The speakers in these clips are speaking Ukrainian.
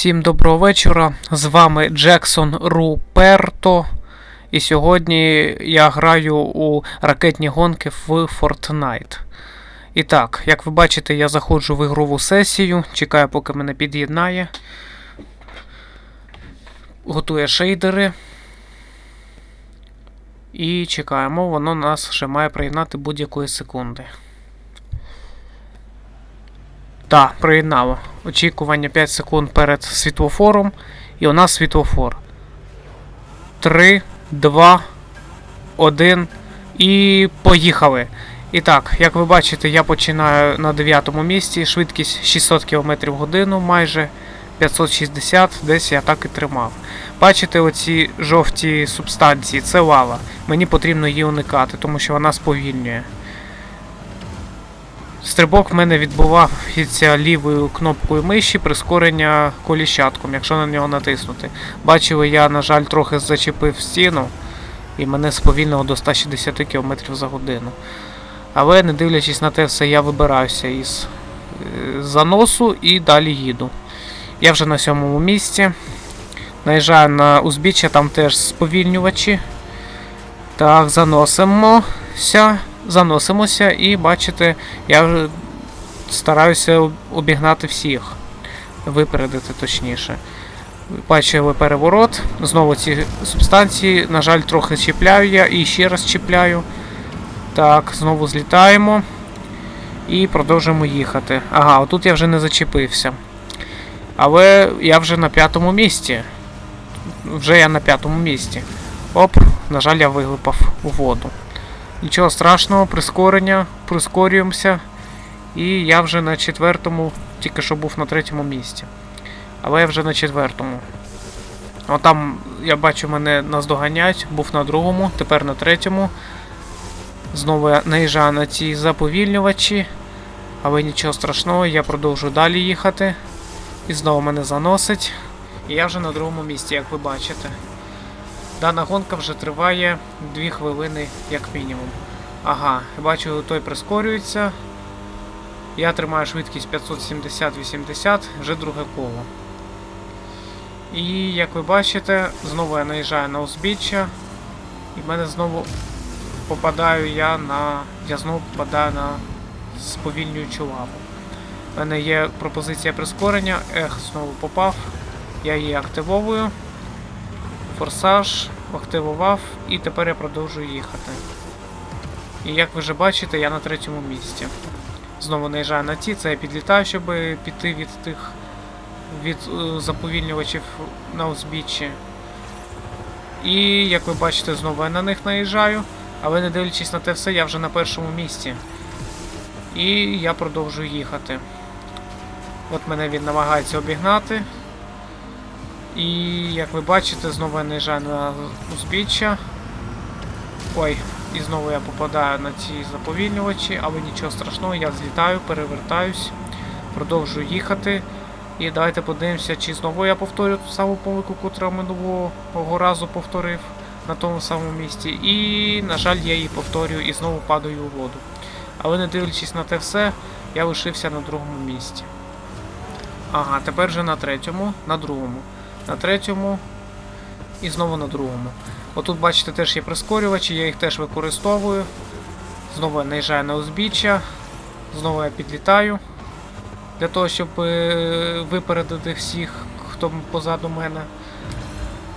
Всім доброго вечора. З вами Джексон Руперто. І сьогодні я граю у ракетні гонки в Fortnite. І так, як ви бачите, я заходжу в ігрову сесію, чекаю, поки мене під'єднає. Готує шейдери. І чекаємо, воно нас вже має приєднати будь-якої секунди. Так, приєднало. Очікування 5 секунд перед світлофором. І у нас світлофор. 3, 2, 1. І поїхали. І так, як ви бачите, я починаю на 9 місці. Швидкість 600 км в годину, майже 560, десь я так і тримав. Бачите, оці жовті субстанції, це лава. Мені потрібно її уникати, тому що вона сповільнює. Стрибок в мене відбувався лівою кнопкою миші прискорення коліщатком, якщо на нього натиснути. Бачили, я, на жаль, трохи зачепив стіну і мене сповільнило до 160 км за годину. Але не дивлячись на те все, я вибираюся із е, заносу і далі їду. Я вже на сьомому місці. Наїжджаю на узбіччя, там теж сповільнювачі. Так, заносимося заносимося і бачите, я вже стараюся обігнати всіх. Випередити точніше. Бачили переворот. Знову ці субстанції, на жаль, трохи чіпляю я і ще раз чіпляю. Так, знову злітаємо. І продовжуємо їхати. Ага, отут я вже не зачепився. Але я вже на п'ятому місці. Вже я на п'ятому місці. Оп, на жаль, я виглипав у воду. Нічого страшного, прискорення, прискорюємося. І я вже на четвертому, тільки що був на третьому місці. Але я вже на четвертому. О, там, я бачу, мене наздоганять, був на другому, тепер на третьому. Знову я наїжджаю на ці заповільнювачі. Але нічого страшного, я продовжую далі їхати. І знову мене заносить. І я вже на другому місці, як ви бачите. Дана гонка вже триває 2 хвилини як мінімум. Ага, бачу, той прискорюється. Я тримаю швидкість 570-80, вже друге коло. І як ви бачите, знову я наїжджаю на узбіччя. І в мене знову попадаю я на. Я знову попадаю на сповільнюючу лаву. У мене є пропозиція прискорення, ех, знову попав. Я її активовую форсаж, активував і тепер я продовжую їхати. І як ви вже бачите, я на третьому місці. Знову наїжджаю на ті, це я підлітаю, щоб піти від тих від е, заповільнювачів на узбіччі. І як ви бачите, знову я на них наїжджаю, але не дивлячись на те все, я вже на першому місці. І я продовжую їхати. От мене він намагається обігнати. І як ви бачите, знову я наїжджаю на узбіччя. Ой, і знову я попадаю на ці заповільнювачі, але нічого страшного, я злітаю, перевертаюсь, продовжую їхати. І давайте подивимося, чи знову я повторю ту саму помилку, яку минулого разу повторив на тому самому місці. І, на жаль, я її повторюю і знову падаю у воду. Але не дивлячись на те все, я лишився на другому місці. Ага, тепер вже на третьому, на другому на третьому і знову на другому. Отут, бачите, теж є прискорювачі, я їх теж використовую. Знову я наїжджаю на узбіччя, знову я підлітаю для того, щоб е, випередити всіх, хто позаду мене.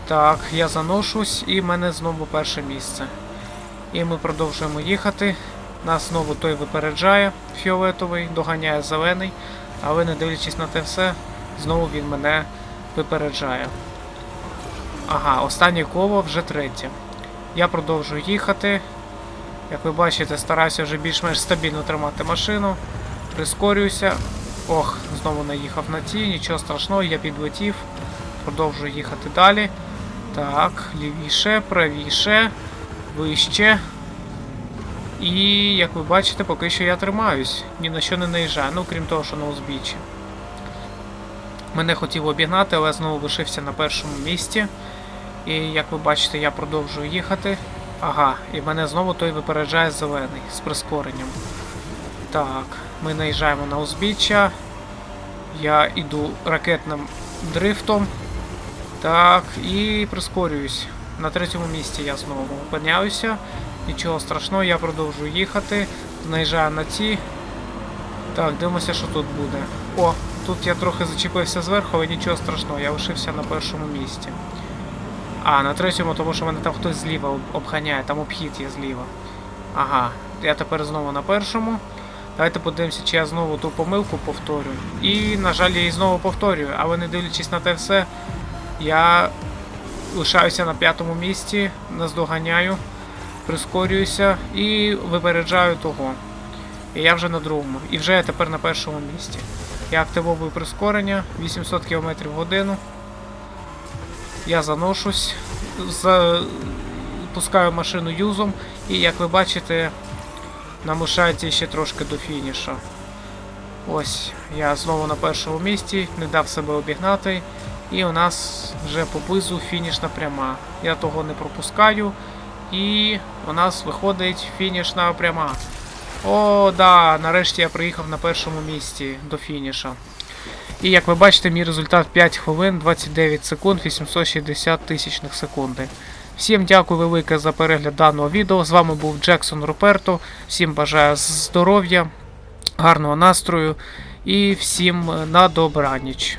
Так, я заношусь і в мене знову перше місце. І ми продовжуємо їхати. Нас знову той випереджає фіолетовий, доганяє зелений, але не дивлячись на те все, знову він мене випереджає. Ага, останнє коло вже третє. Я продовжую їхати. Як ви бачите, стараюся вже більш-менш стабільно тримати машину. Прискорююся. Ох, знову наїхав на ті, нічого страшного, я підлетів. Продовжую їхати далі. Так, лівіше, правіше, вище. І, як ви бачите, поки що я тримаюсь. Ні на що не наїжджаю, ну крім того, що на узбіччі. Мене хотів обігнати, але знову лишився на першому місці. І як ви бачите, я продовжую їхати. Ага, і мене знову той випереджає зелений з прискоренням. Так, ми наїжджаємо на узбіччя. Я йду ракетним дрифтом. Так, і прискорююсь. На третьому місці я знову опиняюся. Нічого страшного, я продовжую їхати. Наїжджаю на ці. Так, дивимося, що тут буде. О, тут я трохи зачепився зверху, але нічого страшного, я лишився на першому місці. А, на третьому, тому що мене там хтось зліва обганяє, там обхід є зліва. Ага, я тепер знову на першому. Давайте подивимося, чи я знову ту помилку повторюю. І, на жаль, я її знову повторюю, але не дивлячись на те все, я лишаюся на п'ятому місці, наздоганяю, прискорююся і випереджаю того. І я вже на другому. І вже я тепер на першому місці. Я активовую прискорення 800 км в годину. Я заношусь, запускаю машину юзом, і як ви бачите, нам лишається ще трошки до фініша. Ось, я знову на першому місці, не дав себе обігнати. І у нас вже поблизу фінішна пряма. Я того не пропускаю. І у нас виходить фінішна пряма. О, да, нарешті я приїхав на першому місці до фініша. І як ви бачите, мій результат 5 хвилин 29 секунд 860 тисячних секунди. Всім дякую велике за перегляд даного відео. З вами був Джексон Руперто. Всім бажаю здоров'я, гарного настрою і всім на добраніч.